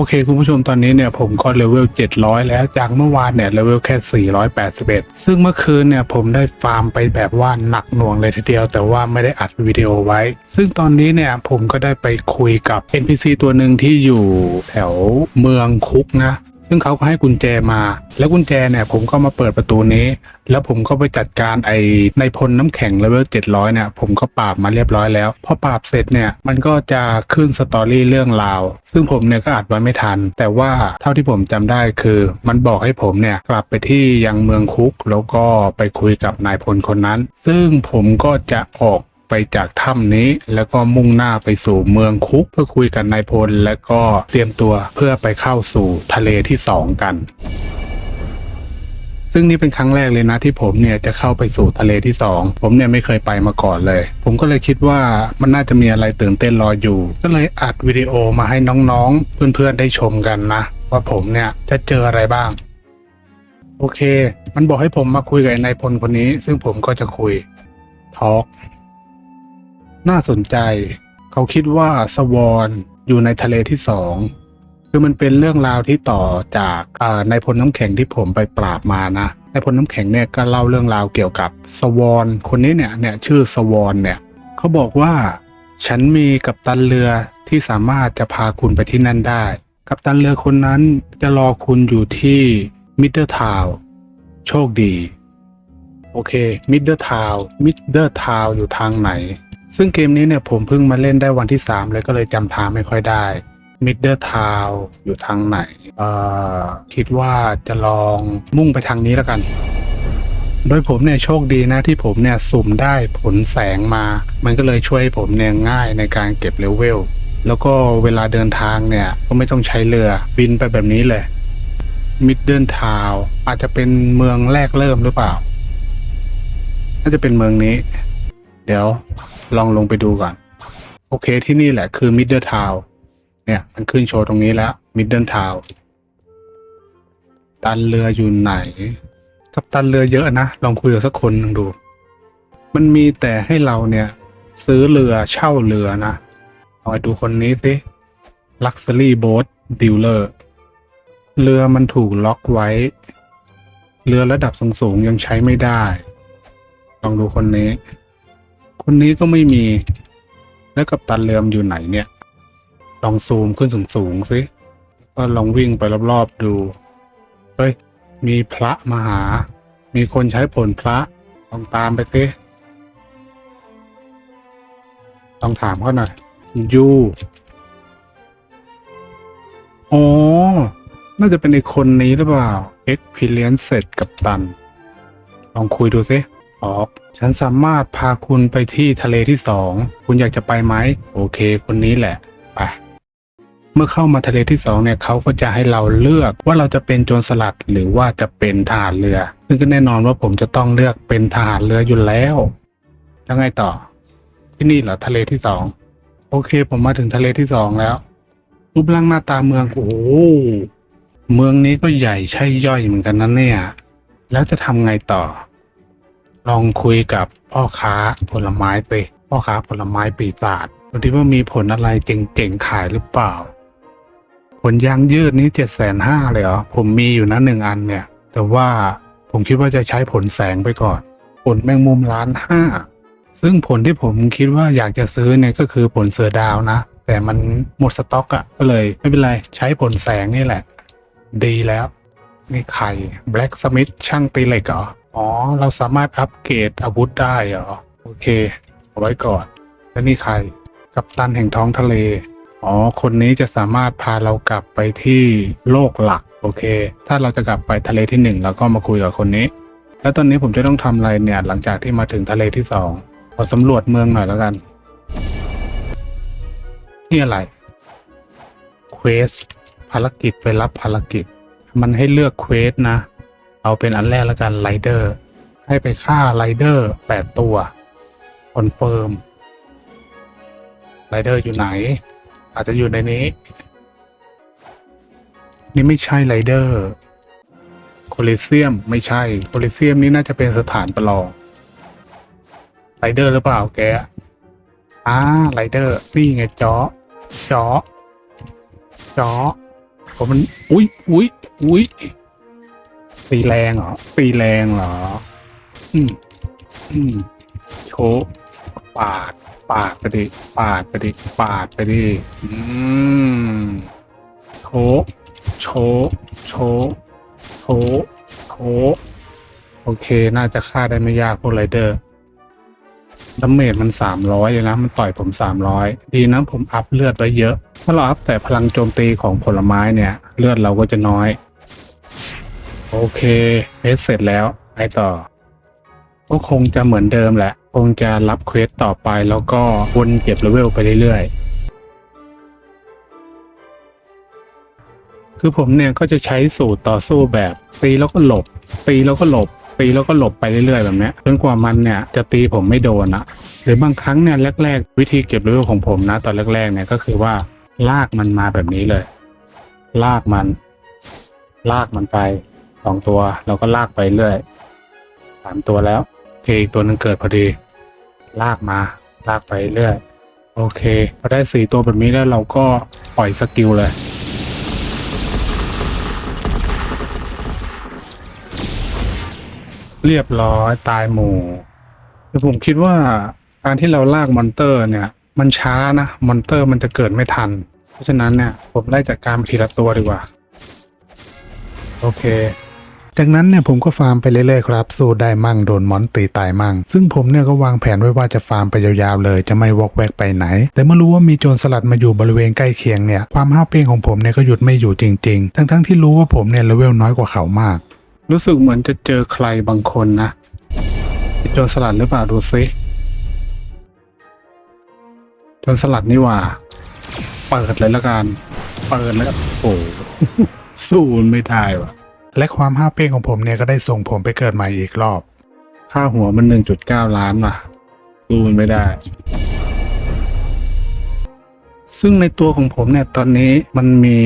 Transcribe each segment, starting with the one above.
โอเคคุณผู้ชมตอนนี้เนี่ยผมก็เลเวล 700 แล้วจากเมื่อวานเนี่ยเลเวลแค่ 481 ซึ่งเมื่อคืนเนี่ยผมได้ฟาร์มไปแบบว่าหนักหน่วงเลยทีเดียว แต่ว่าไม่ได้อัดวิดีโอไว้ ซึ่งตอนนี้เนี่ยผมก็ได้ไปคุยกับ NPC ตัวหนึ่งที่อยู่แถวเมืองคุกนะ ซึ่งเขาก็ให้กุญแจมา แล้วกุญแจเนี่ยผมก็มาเปิดประตูนี้ แล้วผมก็ไปจัดการไอ้ในพลน้ำแข็งเลเวล700เนี่ยผมก็ปราบมาเรียบร้อยแล้วพอปราบเสร็จเนี่ยมันก็จะขึ้นสตอรี่เรื่องราว ซึ่งผมเนี่ยก็อัดไว้ไม่ทัน แต่ว่าเท่าที่ผมจำได้คือมันบอกให้ผมเนี่ยกลับไปที่ยังเมืองคุก แล้วก็ไปคุยกับนายพลคนนั้น ซึ่งผมก็จะออก ไปจากถ้ำนี้ แล้วก็มุ่งหน้าไปสู่เมืองคุก เพื่อคุยกับนายพล แล้วก็เตรียมตัวเพื่อไปเข้าสู่ทะเลที่สองกันซึ่งนี่เป็นครั้งแรกเลยนะที่ผมเนี่ยจะเข้าไปสู่ทะเลที่สองผมเนี่ยไม่เคยไปมาก่อนเลย ผมก็เลยคิดว่ามันน่าจะมีอะไรตื่นเต้นรออยู่ ก็เลยอัดวิดีโอมาให้น้องๆ เพื่อนๆได้ชมกันนะ ว่าผมเนี่ยจะเจออะไรบ้าง โอเค มันบอกให้ผมมาคุยกับนายพลคนนี้ ซึ่งผมก็จะคุยทอล์ก น่าสนใจ เขาคิดว่าสวอนอยู่ในทะเลที่สองคือมันเป็นเรื่องราวที่ต่อจากอ่านายพลน้ำแข็งที่ผมไปปราบมานะนายพลน้ำแข็งเนี่ยก็เล่าเรื่องราวเกี่ยวกับสวอนคนนี้เนี่ยเนี่ยชื่อสวอนเนี่ยเขาบอกว่า ฉันมีกัปตันเรือที่สามารถจะพาคุณไปที่นั่นได้ กัปตันเรือคนนั้นจะรอคุณอยู่ที่มิดเดิลทาวโชคดี โอเคมิดเดิลทาวมิดเดิลทาวอยู่ทางไหน ซึ่งเกมนี้เนี่ยผมเพิ่งมาเล่นได้วันที่ 3 เลยก็เลยจำทางไม่ค่อยได้ Middle Town อยู่ทางไหน เอ่อ คิดว่าจะลองมุ่งไปทางนี้แล้วกัน โดยผมเนี่ยโชคดีนะที่ผมเนี่ยสุ่มได้ผลแสงมา มันก็เลยช่วยผมเนี่ยง่ายในการเก็บเลเวล แล้วก็เวลาเดินทางเนี่ย ก็ไม่ต้องใช้เรือบินไปแบบนี้เลย Middle Town อาจจะเป็นเมืองแรกเริ่มหรือเปล่า น่าจะเป็นเมืองนี้ เดี๋ยวลองลงไปดูก่อน โอเคที่นี่แหละคือมิดเดิลทาวเนี่ยมันขึ้นโชว์ตรงนี้แล้วมิดเดิลทาวตันเรืออยู่ไหน กับตันเรือเยอะนะ ลองคุยกับสักคนหนึ่งดู มันมีแต่ให้เราเนี่ย ซื้อเรือเช่าเรือนะลองไปดูคนนี้สิ Luxury Boat Dealer เรือมันถูกล็อกไว้ เรือระดับสูงๆยังใช้ไม่ได้ ลองดูคนนี้ คนนี้ก็ไม่มี แล้วกับตันเรือมอยู่ไหนเนี่ย ลองซูมขึ้นสูงๆสิก็ลองวิ่งไปรอบๆดู เฮ้ย มีพระมาหา มีคนใช้ผลพระ ลองตามไปสิลองถามเขาหน่อยยูอ๋อ น่าจะเป็นไอคนนี้หรือเปล่า Experience เสร็จกับตัน ลองคุยดูสิ ออกฉันสามารถพาคุณไปที่ทะเลที่สองคุณอยากจะไปไหมโอเค คนนี้แหละไปเมื่อเข้ามาทะเลที่สองเนี่ยเขาก็จะให้เราเลือกว่าเราจะเป็นโจรสลัดหรือว่าจะเป็นทหารเรือ ซึ่งก็แน่นอนว่าผมจะต้องเลือกเป็นทหารเรืออยู่แล้วแล้วไงต่อ ที่นี่เหรอทะเลที่สองโอเค ผมมาถึงทะเลที่สองแล้ว รูปร่างหน้าตาเมืองโอ้โหเมืองนี้ก็ใหญ่ใช่ย่อยเหมือนกันนะเนี่ย แล้วจะทำไงต่อ ลองคุยกับพ่อค้าผลไม้สิพ่อค้าผลไม้ปีศาจดูที่ว่ามีผลอะไรเจ๋งๆขายหรือเปล่า ผลยางยืดนี้เจ็ดแสนห้าเลยเหรอ ผมมีอยู่นะหนึ่งอันเนี่ย แต่ว่าผมคิดว่าจะใช้ผลแสงไปก่อน ผลแมงมุมล้านห้า ซึ่งผลที่ผมคิดว่าอยากจะซื้อเนี่ยก็คือผลเสือดาวนะ แต่มันหมดสต็อกอะก็เลย ไม่เป็นไร ใช้ผลแสงนี่แหละ ดีแล้ว นี่ใคร Black Smith ช่างตีเหล็กเหรออ๋อ เราสามารถอัปเกรดอาวุธได้เหรอ โอเค เอาไว้ก่อน แล้วนี่ใคร กัปตันแห่งท้องทะเล อ๋อ คนนี้จะสามารถพาเรากลับไปที่โลกหลัก โอเค ถ้าเราจะกลับไปทะเลที่หนึ่งเราก็มาคุยกับคนนี้ แล้วตอนนี้ผมจะต้องทำอะไรเนี่ย หลังจากที่มาถึงทะเลที่สองขอสำรวจเมืองหน่อยแล้วกัน นี่อะไร เควสภารกิจไปรับภารกิจ มันให้เลือกเควสนะ เอาเป็นอันแรกแล้วกันไรเดอร์ให้ไปฆ่าไรเดอร์แปดตัวคอนเฟิร์มไรเดอร์อยู่ไหน อาจจะอยู่ในนี้ นี่ไม่ใช่ไรเดอร์โคลิเซียมไม่ใช่โคลิเซียมนี่น่าจะเป็นสถานประลองไรเดอร์หรือเปล่าแกอ่าไรเดอร์นี่ไงจอจอจอผมมัน อุ้ยอุ้ยอุ้ย ตีแรงเหรอตีแรงเหรอ อืมอืมโชกปาด ปาดไปดิ ปาดไปดิ ปาดไปดิ อืมโชกโชกโชกโชกโชกโอเค น่าจะฆ่าได้ไม่ยากพวกไรเดอร์ดาเมจมันสามร้อยเลยนะ มันต่อยผมสามร้อยดีนะผมอัพเลือดไว้เยอะ ถ้าเราอัพแต่พลังโจมตีของผลไม้เนี่ย เลือดเราก็จะน้อย โอเคเควสเสร็จแล้วไปต่อ ก็คงจะเหมือนเดิมแหละ คงจะรับเควสต่อไปแล้วก็วนเก็บเลเวลไปเรื่อยๆ คือผมเนี่ยก็จะใช้สูตรต่อสู้แบบตีแล้วก็หลบ ตีแล้วก็หลบ ตีแล้วก็หลบไปเรื่อยๆ แบบนี้จนกว่ามันเนี่ยจะตีผมไม่โดนอะหรือบางครั้งเนี่ยแรก ๆ วิธีเก็บเลเวลของผมนะตอนแรกๆเนี่ยก็คือว่าลากมันมาแบบนี้เลย ลากมัน ลากมันไป สองตัวเราก็ลากไปเรื่อยสามตัวแล้วโอเคอีกตัวหนึงเกิดพอดี ลากมา ลากไปเรื่อยโอเคพอได้สี่ตัวแบบนี้แล้วเราก็ปล่อยสกิลเลยเรียบร้อยตายหมู่คือผมคิดว่าการที่เราลากมอนเตอร์เนี่ย มันช้านะมอนเตอร์มันจะเกิดไม่ทัน เพราะฉะนั้นเนี่ย ผมไล่จัดการทีละตัวดีกว่า โอเค จากนั้นเนี่ยผมก็ฟาร์มไปเรื่อยๆครับ สู้ได้มั่งโดนมอนตีตายมั่ง ซึ่งผมเนี่ยก็วางแผนไว้ว่าจะฟาร์มไปยาวๆเลย จะไม่วอกแวกไปไหน แต่เมื่อรู้ว่ามีโจรสลัดมาอยู่บริเวณใกล้เคียงเนี่ย ความห้าวเป้งของผมเนี่ยก็หยุดไม่อยู่จริงๆ ทั้งๆที่รู้ว่าผมเนี่ยเลเวลน้อยกว่าเขามาก รู้สึกเหมือนจะเจอใครบางคนนะโจรสลัดหรือเปล่าดูซิโจรสลัดนี่ว่า เปิดเลยละกัน เปิดแล้วโอ้โหสู้ไม่ได้ว่ะ และความห้าเป้งของผมเนี่ยก็ได้ส่งผมไปเกิดใหม่อีกรอบ ค่าหัวมัน 1.9 ล้านว่ะสู้มันไม่ได้ ซึ่งในตัวของผมเนี่ยตอนนี้มันมี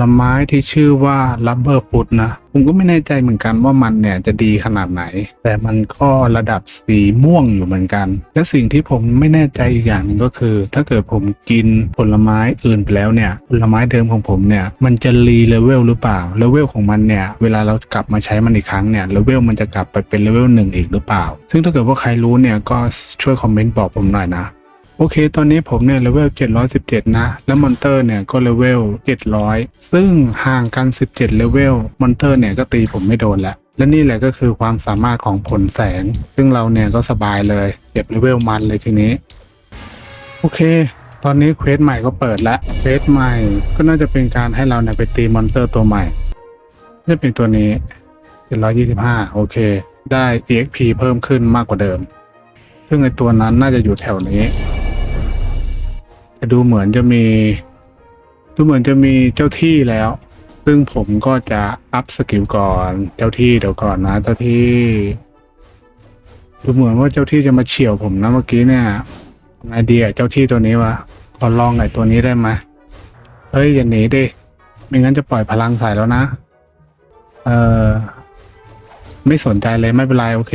ลไม้ที่ชื่อว่า rubber fruit นะ ผมก็ไม่แน่ใจเหมือนกันว่ามันเนี่ยจะดีขนาดไหน แต่มันก็ระดับสีม่วงอยู่เหมือนกัน และสิ่งที่ผมไม่แน่ใจอีกอย่างหนึ่งก็คือ ถ้าเกิดผมกินผลไม้อื่นไปแล้วเนี่ย ผลไม้เดิมของผมเนี่ย มันจะรีเลเวลหรือเปล่าเลเวลของมันเนี่ย เวลาเรากลับมาใช้มันอีกครั้งเนี่ยเลเวลมันจะกลับไปเป็นเลเวลหนึ่งอีกหรือเปล่า ซึ่งถ้าเกิดว่าใครรู้เนี่ยก็ช่วยคอมเมนต์บอกผมหน่อยนะ โอเค ตอนนี้ผมเนี่ยเลเวล 717 นะ แล้วมอนเตอร์เนี่ยก็เลเวล 700 ซึ่งห่างกัน 17 เลเวล มอนเตอร์เนี่ยก็ตีผมไม่โดนแล้ว และนี่แหละก็คือความสามารถของผลแสง ซึ่งเราเนี่ยก็สบายเลย เก็บเลเวลมันเลยทีนี้ โอเค ตอนนี้เควสใหม่ก็เปิดแล้ว เควสใหม่ก็น่าจะเป็นการให้เราเนี่ยไปตีมอนเตอร์ตัวใหม่ จะเป็นตัวนี้ 725 โอเค ได้ EXP เพิ่มขึ้นมากกว่าเดิม ซึ่งไอตัวนั้นน่าจะอยู่แถวนี้ แต่ดูเหมือนจะมี ดูเหมือนจะมีเจ้าที่แล้ว ซึ่งผมก็จะอัพสกิลก่อนเจ้าที่เดี๋ยวก่อนนะเจ้าที่ ดูเหมือนว่าเจ้าที่จะมาเฉี่ยวผมนะเมื่อกี้เนี่ยไอเดียเจ้าที่ตัวนี้วะขอลองไอตัวนี้ได้ไหมเฮ้ยอย่าหนีดิไม่งั้นจะปล่อยพลังใส่แล้วนะ เออไม่สนใจเลยไม่เป็นไรโอเค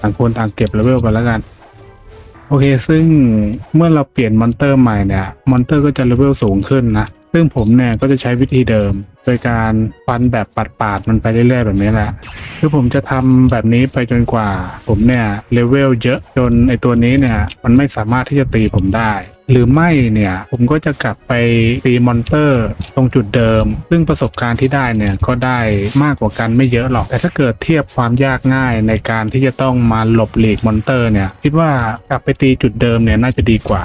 ต่างคนต่างเก็บเลเวลไปแล้วกัน โอเค ซึ่งเมื่อเราเปลี่ยนมอนเตอร์ใหม่เนี่ย มอนเตอร์ก็จะเลเวลสูงขึ้นนะ ซึ่งผมเนี่ยก็จะใช้วิธีเดิม โดยการฟันแบบปัดๆมันไปเรื่อยๆแบบนี้แหละ คือผมจะทำแบบนี้ไปจนกว่า ผมเนี่ยเลเวลเยอะจนไอตัวนี้เนี่ยมันไม่สามารถที่จะตีผมได้ หรือไม่เนี่ยผมก็จะกลับไปตีมอนเตอร์ตรงจุดเดิม ซึ่งประสบการณ์ที่ได้เนี่ยก็ได้มากกว่ากันไม่เยอะหรอก แต่ถ้าเกิดเทียบความยากง่ายในการที่จะต้องมาหลบหลีกมอนเตอร์เนี่ยคิดว่ากลับไปตีจุดเดิมเนี่ยน่าจะดีกว่า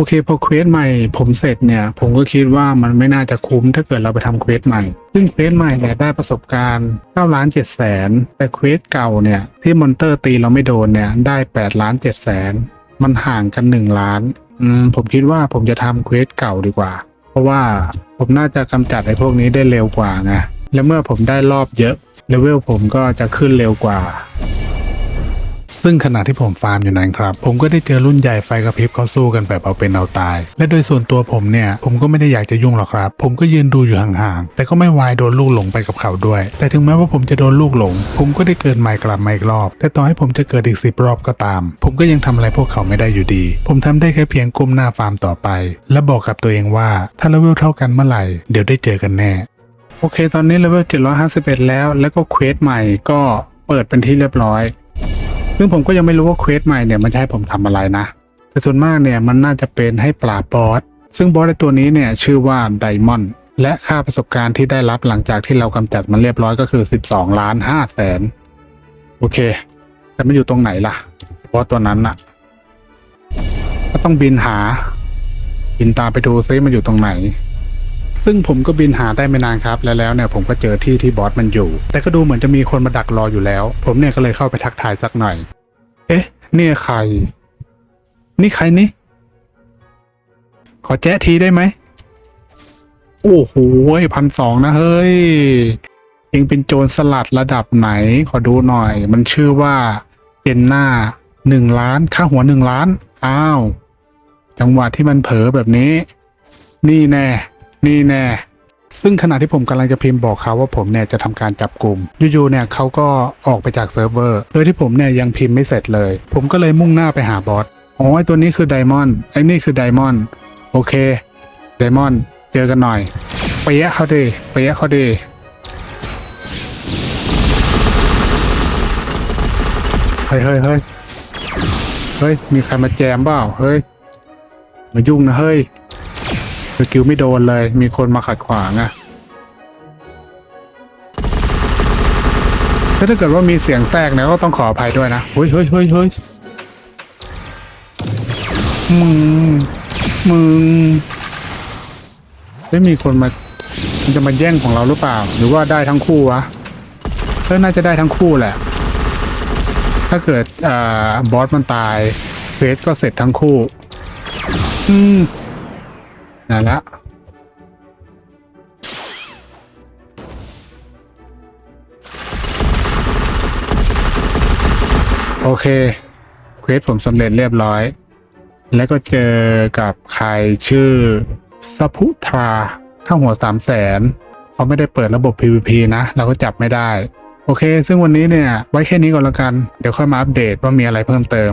โอเคพอเควสใหม่ผมเสร็จเนี่ย ผมก็คิดว่ามันไม่น่าจะคุ้มถ้าเกิดเราไปทำเควสใหม่ ซึ่งเควสใหม่เนี่ยได้ประสบการณ์9ล้าน7แสนแต่เควสเก่าเนี่ย ที่มอนเตอร์ตีเราไม่โดนเนี่ย ได้8ล้าน7แสนมันห่างกัน 1 ล้านอืมผมคิดว่าผมจะทำเควสเก่าดีกว่า เพราะว่าผมน่าจะกำจัดไอ้พวกนี้ได้เร็วกว่าไงและเมื่อผมได้รอบเยอะเลเวลผมก็จะขึ้นเร็วกว่า ซึ่งขณะที่ผมฟาร์มอยู่นั้นครับ ผมก็ได้เจอรุ่นใหญ่ไฟกระพริบเขาสู้กันแบบเอาเป็นเอาตาย และโดยส่วนตัวผมเนี่ย ผมก็ไม่ได้อยากจะยุ่งหรอกครับ ผมก็ยืนดูอยู่ห่างๆ แต่ก็ไม่วายโดนลูกหลงไปกับเขาด้วย แต่ถึงแม้ว่าผมจะโดนลูกหลง ผมก็ได้เกิดใหม่กลับมาอีกรอบ แต่ต่อให้ผมจะเกิดอีกสิบรอบก็ตาม ผมก็ยังทำอะไรพวกเขาไม่ได้อยู่ดี ผมทำได้แค่เพียงก้มหน้าฟาร์มต่อไป และบอกกับตัวเองว่าถ้าเลเวลเท่ากันเมื่อไหร่เดี๋ยวได้เจอกันแน่โอเค ตอนนี้เลเวล751 แล้ว แล้วก็เควสใหม่ก็เปิดเป็นที่เรียบร้อย ซึ่งผมก็ยังไม่รู้ว่าเควสใหม่เนี่ยมันจะให้ผมทำอะไรนะ แต่ส่วนมากเนี่ยมันน่าจะเป็นให้ปราบบอส ซึ่งบอสในตัวนี้เนี่ยชื่อว่าไดมอนด์และค่าประสบการณ์ที่ได้รับหลังจากที่เรากำจัดมันเรียบร้อยก็คือ 12 ล้าน5แสนโอเค แต่มันอยู่ตรงไหนล่ะบอสตัวนั้นน่ะก็ต้องบินหา บินตามไปดูซิมันอยู่ตรงไหน ซึ่งผมก็บินหาได้ไม่นานครับ แล้วแล้วเนี่ยผมก็เจอที่ที่บอสมันอยู่ แต่ก็ดูเหมือนจะมีคนมาดักรออยู่แล้ว ผมเนี่ยก็เลยเข้าไปทักทายสักหน่อย เอ๊ะ นี่ใคร นี่ใครนี่ ขอแจ้ทีได้ไหม โอ้โหพันสองนะเฮ้ยเองเป็นโจรสลัดระดับไหน ขอดูหน่อย มันชื่อว่าเจนน่าหนึ่งล้าน ค่าหัวหนึ่งล้าน อ้าว จังหวะที่มันเผลอแบบนี้ นี่แน่ นี่แน่ซึ่งขณะที่ผมกำลังจะพิมพ์บอกเขาว่าผมเนี่ยจะทำการจับกลุ่มอยู่ๆเนี่ยเขาก็ออกไปจากเซิร์ฟเวอร์โดยที่ผมเนี่ยยังพิมพ์ไม่เสร็จเลย ผมก็เลยมุ่งหน้าไปหาบอสอ๋อไอตัวนี้คือไดมอนด์ไอนี่คือไดมอนด์โอเคไดมอนด์เจอกันหน่อยเปียะเขาดีเปียะเขาดีเฮ้ยเฮ้ยเฮ้ยเฮ้ยมีใครมาแจมเปล่าเฮ้ยมายุ่งนะเฮ้ย สกิลไม่โดนเลย มีคนมาขัดขวางอะถ้าเกิดว่ามีเสียงแทรกนี่ยก็ต้องขออภัยด้วยนะ เฮ้ยเฮ้ยเฮ้ยเฮ้ยมึง มึงไม่มีคนมามันจะมาแย่งของเราหรือเปล่า หรือว่าได้ทั้งคู่วะเออน่าจะได้ทั้งคู่แหละ ถ้าเกิดอ่าบอสมันตายเฟสก็เสร็จทั้งคู่ อืม นั่นละโอเค เควสผมสำเร็จเรียบร้อย แล้วก็เจอกับใครชื่อสพุทราข้างหัวสามแสนเขาไม่ได้เปิดระบบ PVP นะ เราก็จับไม่ได้ โอเค ซึ่งวันนี้เนี่ย ไว้แค่นี้ก่อนละกัน เดี๋ยวค่อยมาอัปเดตว่ามีอะไรเพิ่มเติม